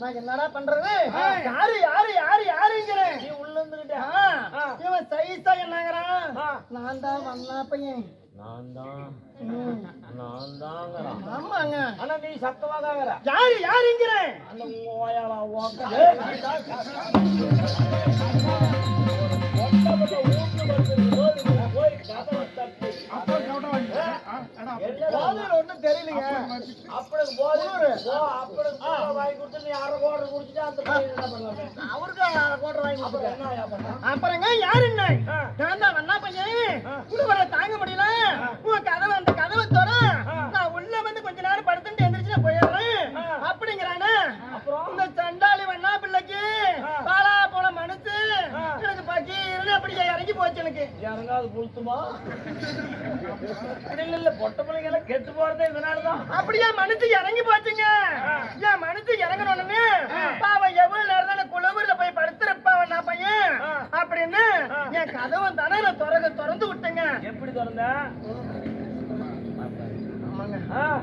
நான் என்னடா பண்றது யாரு யாரு யாரு யாருங்கிறேன் நீ உள்ள இருந்துகிட்ட ஆ, இவன் சைஸா என்னங்கிறான் நான் தான் வந்தா பையன் நான் தான். நான் தாங்கிறான் ஆமாங்க ஆனா நீ சத்தமாகற யாரு யாருங்கிறேன் அந்த ஓயாளா ஓக்க போய் கதவை தட்டி போதையில ஒண்ணும் தெரியலைங்க. அப்பளுக்கு போதை வாங்கி கொடுத்து நீ அரை கோடை குடிச்சிட்டு அந்த அவருக்கு அரை வாங்கி பண்ணா? அப்புறங்க யாரு என்ன? நான் தான் Ah.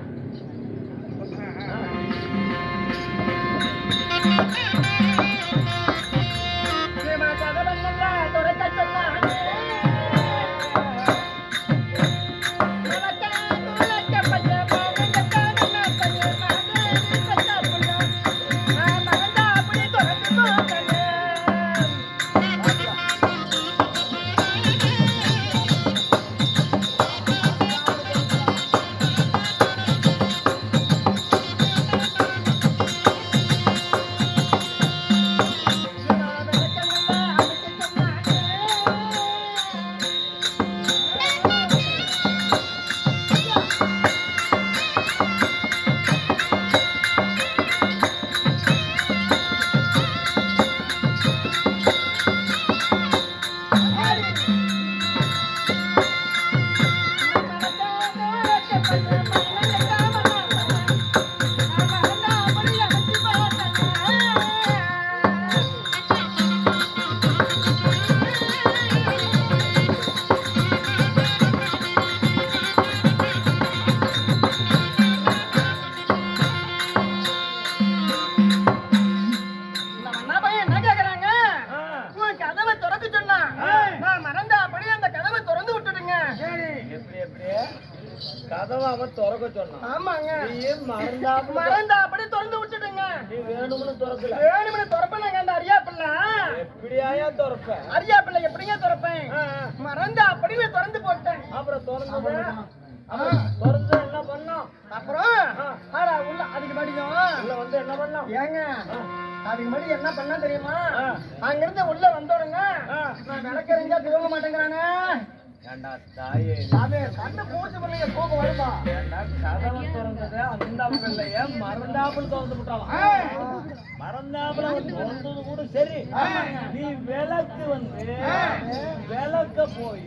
மறந்தா அப்படி திறந்து விட்டுடுங்க. வேணும்னு திறக்கல. வேணும்னு திறப்பேன் அந்த அரியா பிள்ளை எப்படியாயா திறப்ப? அரியா பிள்ளை எப்படிங்க திறப்பேன். மறந்தா அப்படியே திறந்து போட்டேன். அப்புறம் அப்புறம் திறந்து என்ன பண்ணோம்? அப்புறம்? உள்ள அதுக்கு படிக்கும் உள்ள வந்து என்ன பண்ணோம்? ஏங்க அதுக்கு முன்னாடி என்ன பண்ணா தெரியுமா. அங்கிருந்து உள்ள வந்தோடுங்க. நான் விளக்கறிஞ்சா தூங்க மாட்டேங்கிறாங்க ஏண்டா தாயே? கண்ணு பூச்சி பிள்ளைங்க தூக்கம் வருமா? ஏண்டா கதவை திறந்தது? அந்த பிள்ளைய மறந்தாப்புல திறந்து விட்டாலாம். மறந்தாப்புல திறந்தது கூட சரி. நீ விளக்கு வந்து விளக்க போய்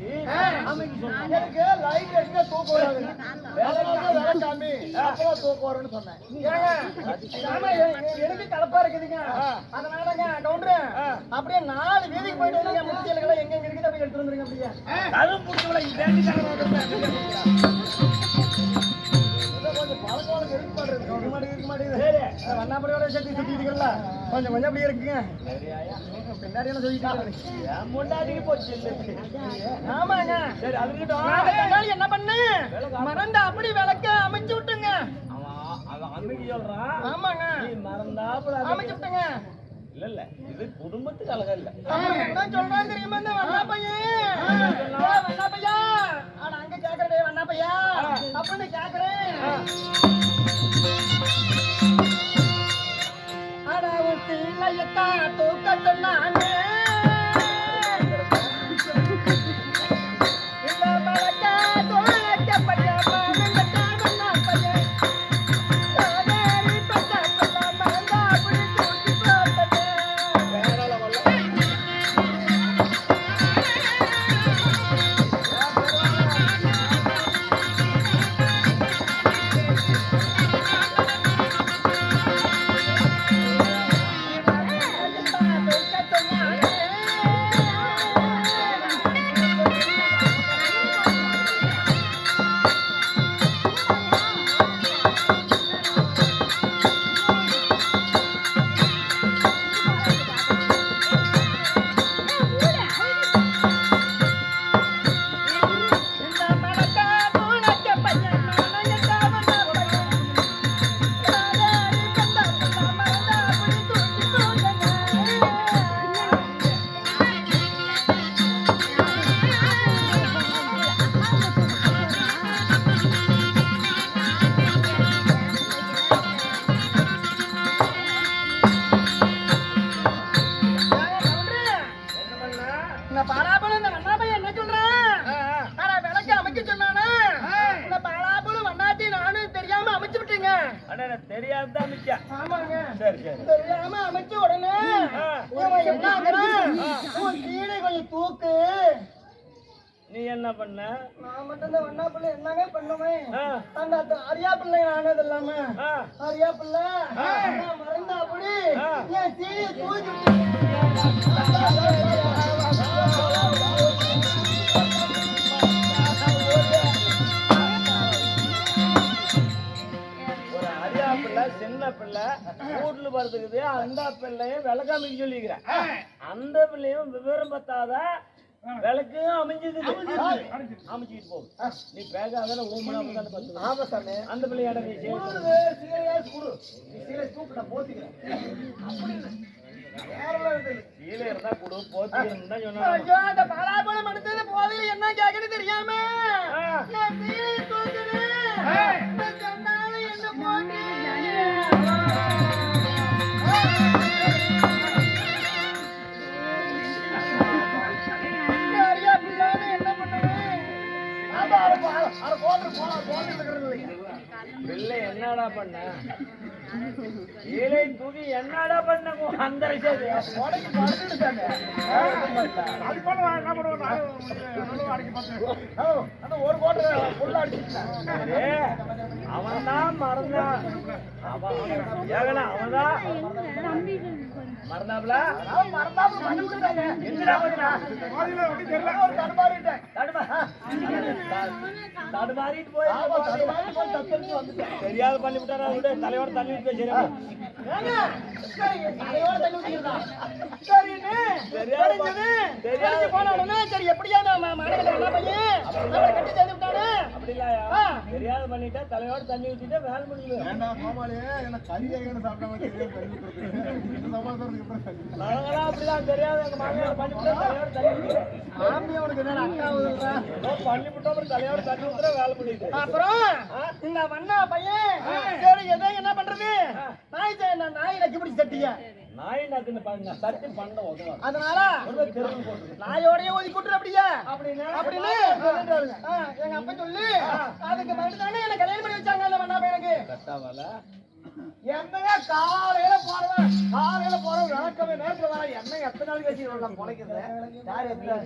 சொன்ன எனக்கு லைட் அடிச்சா தூக்கம் வராது? விளக்கு விளக்காமி அப்புறம் தூக்கம் வரும்னு சொன்னேன் ஏங்க ஆமா, எ- எ- எனக்கு கலப்பா இருக்குதுங்க? அதனாலங்க கவுண்டரு அப்படியே நாலு வீதிக்கு போயிட்டு வந்துங்க முத்தியல்களை எங்க எங்க இருக்குது அப்படி எடுத்து வந்துருங்க அப்படியே. வண்ணாபுரியோட சேர்த்து சுத்திட்டு இருக்கல கொஞ்சம் கொஞ்சம் அப்படியே இருக்குங்க. பின்னாடி என்ன சொல்லிட்டாங்க என் முன்னாடிக்கு போச்சு ஆமாங்க. சரி கண்ணாடி என்ன பண்ணு? மறந்து அப்படி விளக்க அமைச்சு விட்டுங்க ஆமாங்க. அமைச்சு விட்டுங்க இல்ல இல்ல இது குடும்பத்துக்கு அழகா இல்ல. சொல்றான் தெரியுமா இந்த வண்ணா பையன்? வண்ணா பையா? ஆனா அங்க கேக்குறடே வண்ணா பையா. அப்படின்னு கேக்குறேன். பிள்ளை மறந்தா அப்படி. என் சீனியை தூக்கி சின்ன பிள்ளை வீட்டுல படுத்துக்குது அந்த பிள்ளையும் விளக்காமிக்கு சொல்லிக்கிறேன். அந்த பிள்ளையும் விவரம் பத்தாத? விளக்கும் அமைஞ்சுக்குது அமைச்சுக்கிட்டு போகும் நீ பேசாத ஊமனா தான் பத்து ஆமா சாமி. அந்த பிள்ளையாட நீ சேர்த்து குடு, சீலையா குடு. நீ சீலை தூக்கு, நான் போத்திக்கிறேன். கீழே இருந்தா கொடு போத்தி இருந்தா சொன்னா என்ன கேக்குன்னு தெரியாம. பண்ண. கீழே தூக்கி என்னடா பண்ண? அந்த ஒரு கோட்டை. அவன் தான் மறந்தான். அவன் ஏகனா அவன்தான் மறந்தாப்ல அவன் தடுமாறிட்டு போய். தெரியாத பண்ணி விட்டாரா தள்ளி விட்டு சரி, தலையோட தள்ளி விட்டீங்களா? சரின்னு, தெரியாது. போன உடனே, சரி, எப்படியா நம்ம மனைவில என்ன பையன்? கட்டி சேர்த்து விட்டானே. அப்படி இல்லையா ஆ. தெரியாத பண்ணிட்டா தலையோட தண்ணி ஊத்திட்டா வேலை முடியுது நாங்களாம் அப்படிதான் தெரியாத. எங்க மாமியார் பண்ணி விட்டா தலையோட தண்ணி மாமி அவனுக்கு என்னடா அக்கா அப்புறம் தலையோட தண்ணி ஊத்துற வேலை முடியுது. அப்புறம் இந்த வண்ணா பையன் சரி எதை என்ன பண்றது? நாய் நான் நாய் பிடிச்சி சட்டிய நாய் நக்குன்னு பாருங்க சட்டி பண்ண உதவாது அதனால நாயோடய ஒதுக்கி விட்டுரு அப்படியே. அப்படின்னு? ஆ, எங்க அப்பா சொல்லி அதுக்கு மறுபடியும் தானே என்ன கல்யாணம் பண்ணி வச்சாங்க அந்த வண்ணா பையனுக்கு கட்டாவல என்னங்க காலையில போறவன் காலையில போறவன் விளக்கமே நேரத்துல வர. என்ன எத்தனை நாளைக்கு வச்சு இவ்வளவு பொழைக்கிறது யார் எத்தனை?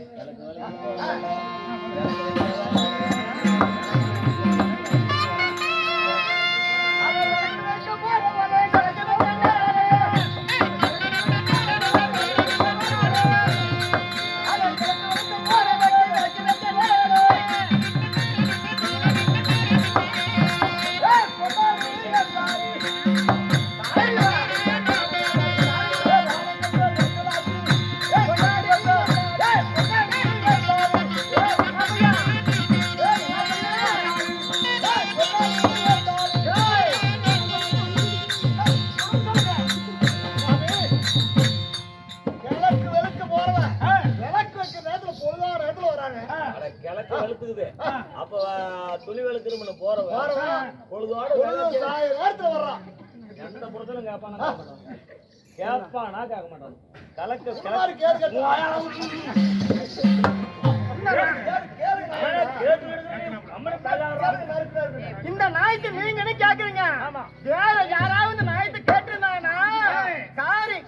வைக்கிற நேரத்துல பொழுதா நேரத்துல வராங்க. கிழக்கு வெளுத்துக்குது. அப்ப ஆ, துணி வெளுத்துருமுன்னு போறவன். பொழுதோட நேரத்துல வர்றான். எந்த பொறுத்தலும் கேட்பானா மாட்டான். கேட்பானா கேட்க மாட்டான். கலக்க சுமாரு கேளு கேட்டு. இந்த நாய்க்கு நீங்க என்ன கேக்குறீங்க வேற யாராவது நாயத்தை கேட்டிருந்தாங்கன்னா சாரி.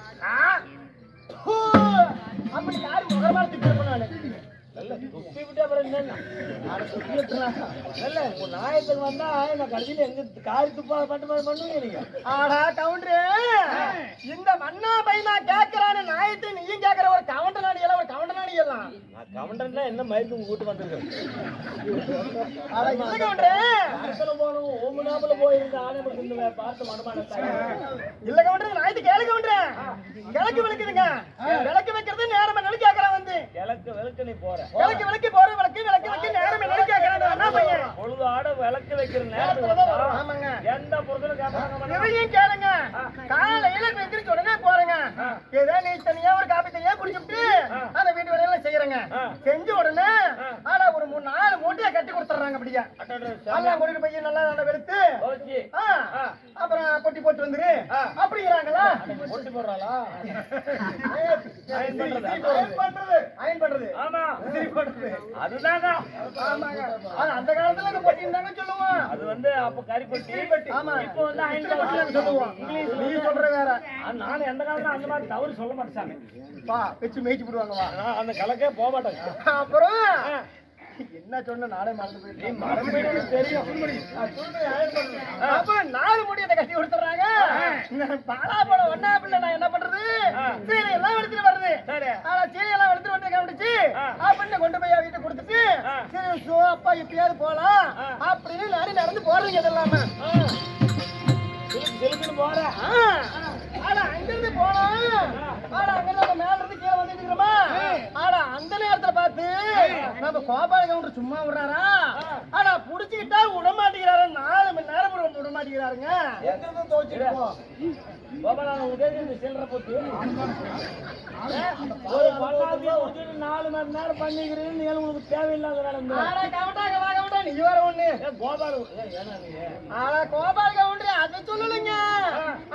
அப்படி யாரும் முகமான திட்டம் நானு நாயத்துக்கு வந்தா நான் கடைசியில எங்க காரி துப்பா பட்டு மாதிரி பண்ணுவீங்க நீங்க? ஆடா கவுண்டரு இந்த மன்னா பையனா கேக்குறான்னு நாயத்தை நீயும் கேக்குற ஒரு கவுண்டர் நாடி எல்லாம் ஒரு கவுண்டர் நாடி எல்லாம். நான் கவுண்டர்னா என்ன மயக்கு உங்க வீட்டு வந்திருக்கேன் போனோம் ஓமனாப்புல போயிருந்த ஆணையப்பட்டு இந்த பார்த்து மனமான இல்ல கவுண்டர் நாயத்து கேளு கவுண்டரு. கிழக்கு விளக்குதுங்க. விளக்கு வைக்கிறது நேரம் என்னன்னு கேக்குறான் வந்து. கிழக்கு விளக்கு நீ போற விளக்கு விளக்கு போற விளக்கு விளக்கு வைக்க நேரம் என்னன்னு கேக்குறான் இந்த மன்னா பையன் பொழுது ஆட விளக்கு வைக்கிற நேரத்துல. ஆமாங்க. எந்த பொருத்தலும் கேட்பாங்க கேளுங்க. காலையில எந்திரிச்ச உடனே போறேங்க. ஏதோ நீ தனியா ஒரு காபி தனியா குடிச்சுட்டு அந்த வீட்டு வேலையெல்லாம் செய்யறேங்க. செஞ்ச உடனே ஆனா ஒரு மூணு நாலு மூட்டையை கட்டி கொடுத்துறாங்க அப்படியே. எல்லாம் கூட்டிட்டு போய் நல்லா நல்லா வெளுத்து அப்புறம் கொட்டி போட்டு வந்துரு. அப்படிங்கிறாங்களா? ஒட்டி போடுறாளா? அயன் பண்றது. அயன் பண்றது. அயன் பண்றது. ஆமா. இஸ்திரி போடுறது அதுதாங்க. ஆமாங்க. அது அந்த காலத்துல இந்த தாங்க சொல்லுவோம். அது வந்து அப்ப கறிப்பட்டி ஆமா. இப்போ வந்து அயன் பட்டின்னு சொல்லுவோம். நீ சொல்ற வேற. நானும் எந்த காலத்துல அந்த மாதிரி தவறு சொல்ல மாட்டேன் பா வச்சு மேய்ச்சி போடுவாங்க வா. நான் அந்த கலக்கே போக மாட்டேங்க அப்புறம் என்ன சொன்ன நானே மறந்து போயிட்டேன். தெரியும் அப்புறம் நாலு முடியத்தை கட்டி கொடுத்துறாங்க பாலா பழம் ஒன்னா பிள்ளை நான் என்ன பண்றது? சீலை எல்லாம் எடுத்துட்டு வருது சரி. ஆனா சீலை எல்லாம் எடுத்துட்டு வந்து கவனிச்சு. அப்படின்னு கொண்டு போய் வீட்டை கொடுத்துட்டு. சரி சோ அப்பா இப்பயாவது போலாம். அப்படின்னு நானே நடந்து போறீங்க போறேன் ஆ. ஆனா அங்கிருந்து போனா ஆனா அங்கிருந்து நம்ம மேல இருந்து கீழே வந்துட்டு இருக்கிறோமா? ஆனா அந்த நேரத்துல பார்த்து நம்ம கோபால கவுண்டர் சும்மா விடுறாரா? ஆனா புடிச்சுக்கிட்டா விட மாட்டேங்கிறாரு. நாலு மணி நேரம் விட விட மாட்டேங்கிறாருங்க. ஒரு நாலு மணி நேரம் பண்ணிக்கிறேன்னு ஏன் உங்களுக்கு தேவையில்லாத வேலை நீ ஒண்ணு. கோபால். ஆனா கோபால கவுண்டர் அதை சொல்லலைங்க.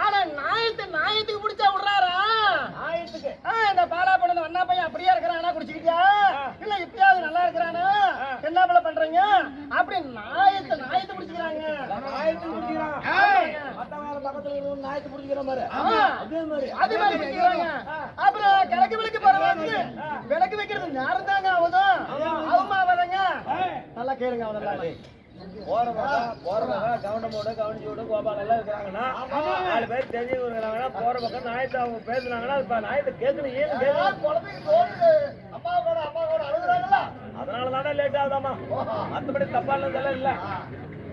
ஆனா நாயத்து நாயத்துக்கு பிடிச்சா விடுறாரா? ஆயத்துக்கு ஆ, இந்த பாலா பண்ணது அண்ணா பையன் அப்படியே இருக்கிறானா குடிச்சுக்கிட்டியா? இல்ல இப்பயாவது நல்லா இருக்கிறானா? என்ன போல பண்றீங்க? அப்படி நாயத்தை நாயத்தை பிடிச்சிக்கிறாங்க பக்கத்துல இருக்கிறவங்க நாயத்தை மாதிரி. அதே மாதிரி அது மாதிரி. பிடிக்கிறாங்க அப்புறம் கிழக்கு விளக்கு பரவாயில்ல விளக்கு வைக்கிறது நேரம் தாங்க ஆகுதும் கேளுங்க அவனெல்லாம் போறவங்க போறவங்க கவனமோட கவனிச்சு விட கோபால் எல்லாம் இருக்கிறாங்கன்னா நாலு பேர் தெரிஞ்சவங்க போற பக்கம் நாயத்தை அவங்க பேசுனாங்கன்னா இப்ப நாயத்தை கேட்கணும் தோணுது? அப்பா கூட அப்பா கூட அழுகுறாங்களா? அதனால தானே லேட் ஆகுதாமா இல்ல.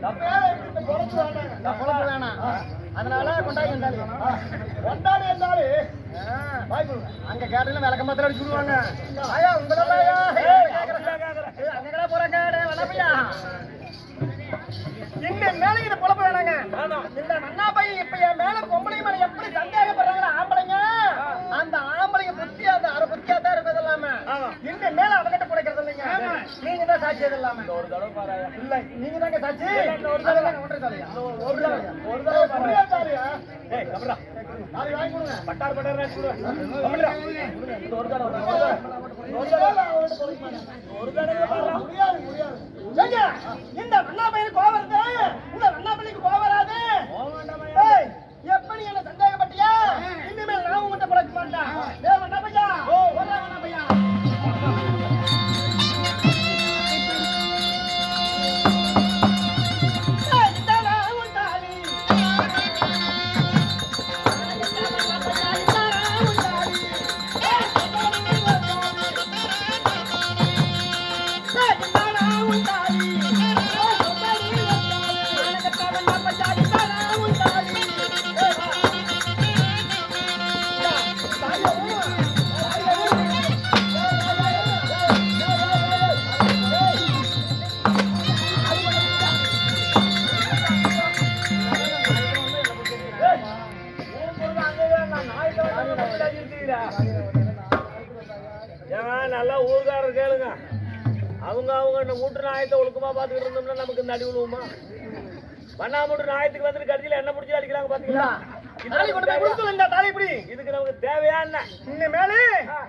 தப்பே வேணாம் அதனால கொண்டாடி கொண்டாடி அங்க கேட்டல விளக்க மாத்திரம் அடிச்சு விடுவாங்க. ஐயா உங்களெல்லாம் ஐயா ஏய், கேக்குறேன். ஏய், அங்க கடை இந்த மேல இது பொழப்பு வேணாங்க. இந்த மண்ணா பையன் இப்ப என் மேல பொம்பளை மேல எப்படி சந்தேகப்படுறாங்களோ ஆம்பளைங்க? அந்த ஆம்பளைங்க புத்தியா அந்த அரை புத்தியா தான் இருக்குது இல்லாம. இந்த மேல அவகிட்ட குறைக்கிறது இல்லைங்க. நீங்க தான் சாட்சி அது இல்லாம. ஒரு தடவை பாரு. இல்ல நீங்க தாங்க சாட்சி. இல்ல, ஒரு தடவை. அதெல்லாம் ஒன்றரை சாலையா? ஒரு தடவை ஒரு ஏய், தடவை பாரு. புரியாத சாலையா? ஏய் கபடா. நாளை வாங்கி கொடுங்க. பட்டார் பட்டார் ஒரு தடவை. ஒரு தடவை. ஒரு தடவை. அவன்கிட்ட கொடுக்க மாட்டேன். ஒரு தடவை பாரு. முடியாது, முடியாது. ஏங்க, இந்த மண்ணா பையன் கோவம் இருக்கு அவங்க அவங்க மூட்டு நாயத்தை ஒழுக்கமா பாத்துக்கிட்டு இருந்தோம்னா நமக்கு இந்த அடி விழுவுமா? பண்ணா மூட்டு நாயத்துக்கு வந்துட்டு கடைசியில என்ன பிடிச்சி அடிக்கிறாங்க கொடுத்து இந்த தாலி இப்படி இதுக்கு நமக்கு தேவையா என்ன? இந்த மேலே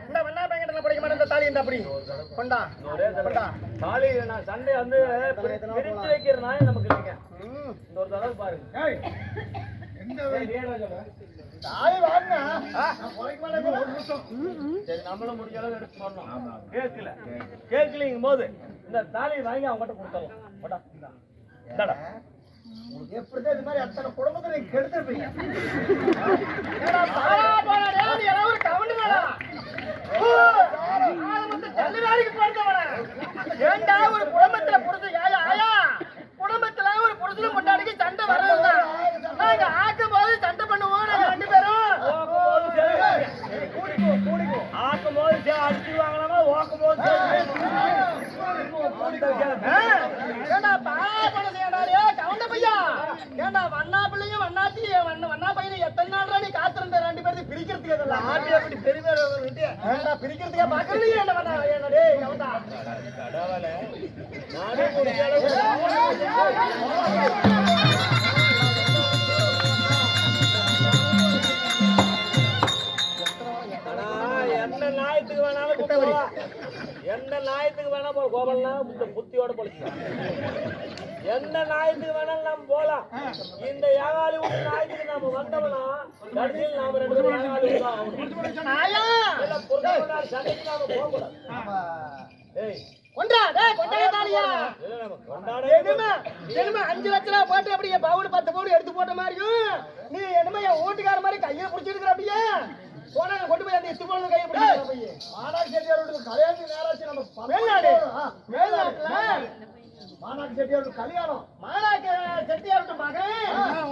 இந்த வண்ணா பையன்கிட்ட படிக்க மாட்டேன் இந்த தாலி இந்த அப்படி கொண்டா கொண்டா. தாலி நான் சண்டை வந்து பிரி- பிரிச்சு வைக்கிற நமக்கு இல்லைங்க. இந்த ஒரு தடவை பாருங்க. ஏய், நீ என்ன சொல்ற? தாலி வாங்க நம்மளும் முடிஞ்ச அளவு எடுத்து சொன்னோம் கேட்கல. கேட்கலிங்கும் போது இந்த தாலியை வாங்கி அவங்ககிட்ட இந்தா. இந்தாடா. எப்படிதான் இது மாதிரி அத்தனை குடும்பத்தை நீங்க கெடுத்திருப்பீங்க? ஒரு. ஏண்டா குடும்பத்துல புருஷன் ஆயா, ஆயா, குடும்பத்துல ஒரு புருஷனும் பொண்டாட்டிக்கு சண்டை வர்றதுதான். நாங்க ஆக்கும் போது சண்டை பண்ணுவோம் நாங்க ரெண்டு பேரும். ஓக்கும்போது சரி. ஆக்கும்போது சரி, அடிச்சிருவாங்களாமா, ஓக்கும்போது சரி. ஆ, ஏண்டா, பாரா, பாரா, செய்யடா, டேய், கவுண்ட பையா. ஏண்டா, வண்ணா பிள்ளையும் வண்ணாச்சி வண்ண- வண்ணா பையனும் எத்தனை நாள் நீ காத்திருந்த ரெண்டு பேரையும் பிரிக்கிறதுக்கு இதெல்லாம்? ஏண்டா, பிரிக்கிறதுக்கே பார்க்கறீங்க என்ன பண்ணா, ஏண்டா, டேய், கவுண்டா. கடவுளே, நானே வரி எந்த நியாயத்துக்கு வேணா போல கோபம்னா இந்த புத்தியோட பொழைக்கலாம் எந்த நியாயத்துக்கு வேணாலும் நாம் போலாம். இந்த ஏகாலி ஒரு நியாயத்துக்கு நாம வந்தோம்னா கடைசியில் நாம ரெண்டு பேரும் ஏகாலி சண்டைக்கு நாம போகக்கூடாது. அஞ்சு லட்ச போட்டு அப்படியே பவுல் பத்து பவுல் எடுத்து போட்ட மாதிரியும் நீ என்னமா என் ஓட்டுக்கார மாதிரி கையை பிடிச்சிருக்கிற அப்படியே? போனா கொண்டு போய் அந்த போன கையை பிடிச்சிருக்கிற மாநாடு செட்டியாரோட கல்யாணத்துக்கு நேராச்சு நம்ம மாநாடு செட்டியாரோட கல்யாணம். மாநாட்டு செட்டியாரோட மகன்.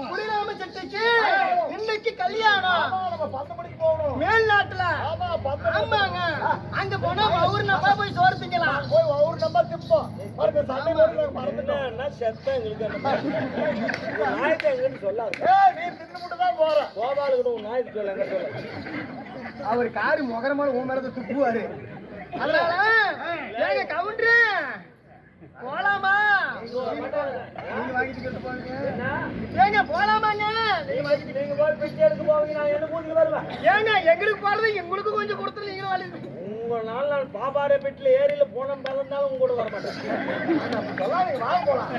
குடிராம செட்டிக்கு இன்னைக்கு கல்யாணம். ஆமா, நம்ம பத்து மணிக்கு போகணும். மேல்நாட்டுல. ஆமா பத்து மணிக்கு ஆமாங்க. அங்க போனா அவரு நம்ம போய் சோறு திங்கலாம் போய் ஒரு நம்பர் திப்போம் பாருங்க சண்டை போட்டு மறந்துட்டோம். என்ன செத்த எங்களுக்கு நாயத்தை எங்கன்னு சொல்லாது ஏய் நீ தின்னு தான் போற. கோபாலுக்கு நாயத்தை சொல்ல எங்க சொல்ல? அவர் காரு முகரமான உன் மேல துப்புவாரு. அதனால ஏங்க கவுண்டரு போலாமா? ஏங்க போலாமாங்க? ஏங்க எங்களுக்கு போறது எங்களுக்கு கொஞ்சம் கொடுத்து நீங்களும் வாழி உங்க நாள் நான் பாபாரே பெட்டில ஏரியில போன பிறந்தாலும் உங்க கூட வர மாட்டேன் வாங்க போலாம்.